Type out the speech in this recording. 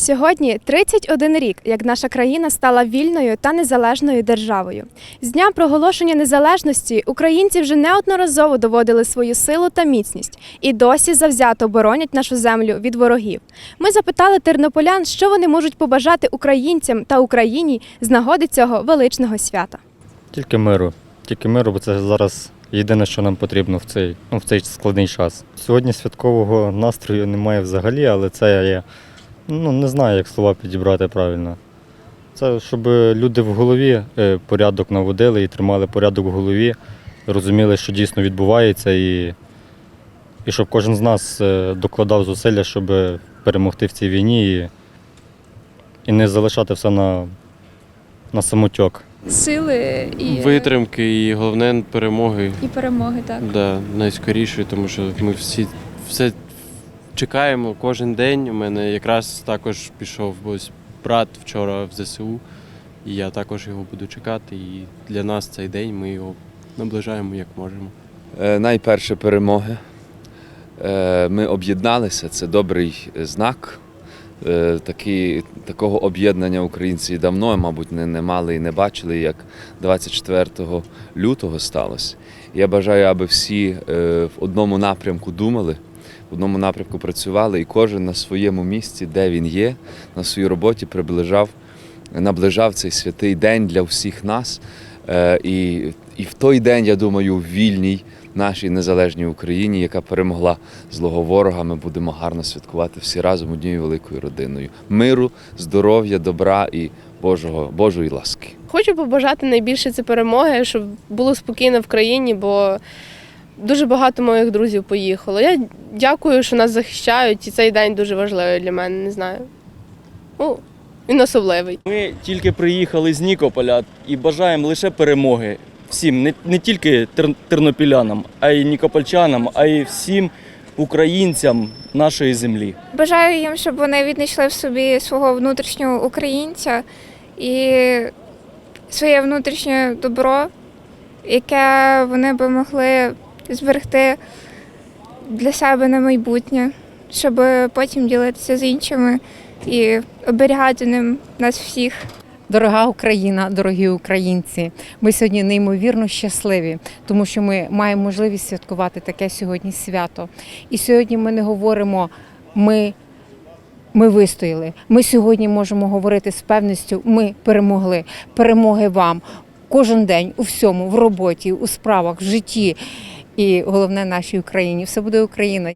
Сьогодні 31 рік, як наша країна стала вільною та незалежною державою. З дня проголошення незалежності українці вже неодноразово доводили свою силу та міцність і досі завзято боронять нашу землю від ворогів. Ми запитали тернополян, що вони можуть побажати українцям та Україні з нагоди цього величного свята. Тільки миру. Тільки миру, бо це зараз єдине, що нам потрібно в цей, ну, в цей складний час. Сьогодні святкового настрою немає взагалі, але це я ну, не знаю, як слова підібрати правильно. Це щоб люди в голові е, порядок наводили і тримали порядок в голові, розуміли, що дійсно відбувається, і, і щоб кожен з нас е, докладав зусилля, щоб перемогти в цій війні і, і не залишати все на, на самотьок. сили і, Витримки і головне перемоги. і перемоги, так. Да, найскоріше, тому що ми всі все чекаємо кожен день. У мене якраз також пішов брат вчора в ЗСУ, і я також його буду чекати. І для нас цей день ми його наближаємо як можемо. Е, Найперше перемоги. Е, Ми об'єдналися, це добрий знак. Е, Такі, такого об'єднання українці давно, мабуть, не, не мали і не бачили, як 24 лютого сталося. Я бажаю, аби всі в одному напрямку думали, в одному напрямку працювали, і кожен на своєму місці, де він є, на своїй роботі приближав, наближав цей святий день для всіх нас. Е, І, і в той день, я думаю, в вільній нашій незалежній Україні, яка перемогла злого ворога, ми будемо гарно святкувати всі разом однією великою родиною. Миру, здоров'я, добра і Божого, Божої ласки. Хочу побажати найбільше це перемоги, щоб було спокійно в країні, бо дуже багато моїх друзів поїхало. Я дякую, що нас захищають, і цей день дуже важливий для мене, не знаю. Ну, він особливий. Ми тільки приїхали з Нікополя і бажаємо лише перемоги всім, не, не тільки тер, тернопілянам, а й нікопольчанам, а й всім українцям нашої землі. Бажаю їм, щоб вони віднайшли в собі свого внутрішнього українця і своє внутрішнє добро, яке вони би могли зберегти для себе на майбутнє, щоб потім ділитися з іншими і оберігати ним нас всіх. Дорога Україна, дорогі українці, ми сьогодні неймовірно щасливі, тому що ми маємо можливість святкувати таке сьогодні свято. І сьогодні ми не говоримо ми. Ми вистояли. Ми сьогодні можемо говорити з певністю. Ми перемогли. Перемоги вам кожен день у всьому, в роботі, у справах, в житті. І головне нашій Україні. Все буде Україна.